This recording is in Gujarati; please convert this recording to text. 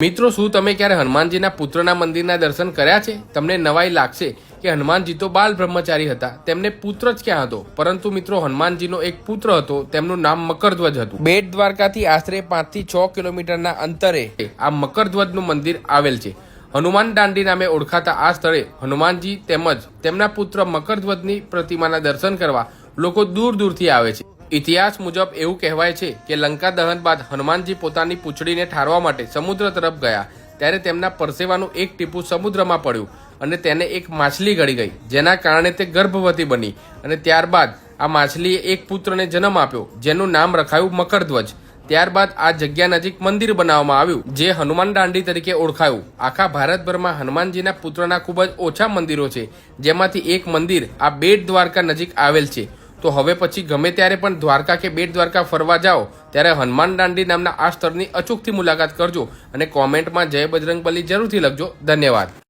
મિત્રો, શું તમે ક્યારે હનુમાનજીના પુત્રના મંદિરના દર્શન કર્યા છે? તમને નવાઈ લાગશે કે હનુમાનજી તો બાલ બ્રહ્મચારી હતા. તેમને પુત્ર જ ક્યાં હતો? પરંતુ મિત્રો, હનુમાનજીનો એક પુત્ર હતો. તેમનું નામ મકરધ્વજ હતું. બેટ દ્વારકાથી આશરે પાંચથી છ કિલોમીટરના અંતરે આ મકરધ્વજનું મંદિર આવેલ છે. હનુમાન દાંડી નામે ઓળખાતા આ સ્થળે હનુમાનજી તેમજ તેમના પુત્ર મકરધ્વજની પ્રતિમાના દર્શન કરવા લોકો દૂર દૂરથી આવે છે. ઇતિહાસ મુજબ એવું કહેવાય છે કે લંકા દહન બાદ હનુમાનજી પોતાની પૂંછડીને ઠારવા માટે સમુદ્ર તરફ ગયા. ત્યારે તેમના પરસેવાનું એક ટીપું સમુદ્રમાં પડ્યું અને તેને એક માછલી ગળી ગઈ, જેના કારણે તે ગર્ભવતી બની અને ત્યારબાદ આ માછલીએ એક પુત્રને જન્મ આપ્યો, જેનું નામ રખાયું મકરધ્વજ. ત્યારબાદ આ જગ્યા નજીક મંદિર બનાવવામાં આવ્યું, જે હનુમાન દાંડી તરીકે ઓળખાયું. આખા ભારતભરમાં હનુમાનજીના પુત્રના ખૂબ જ ઓછા મંદિરો છે, જેમાંથી એક મંદિર આ બેટ દ્વારકા નજીક આવેલ છે. તો હવે પછી ગમે ત્યારે પણ દ્વારકા કે બેટ દ્વારકા ફરવા જાઓ, ત્યારે હનુમાન દાંડી નામના આ સ્થળની અચૂકથી મુલાકાત કરજો અને કોમેન્ટમાં જય બજરંગબલી જરૂરથી લખજો. ધન્યવાદ.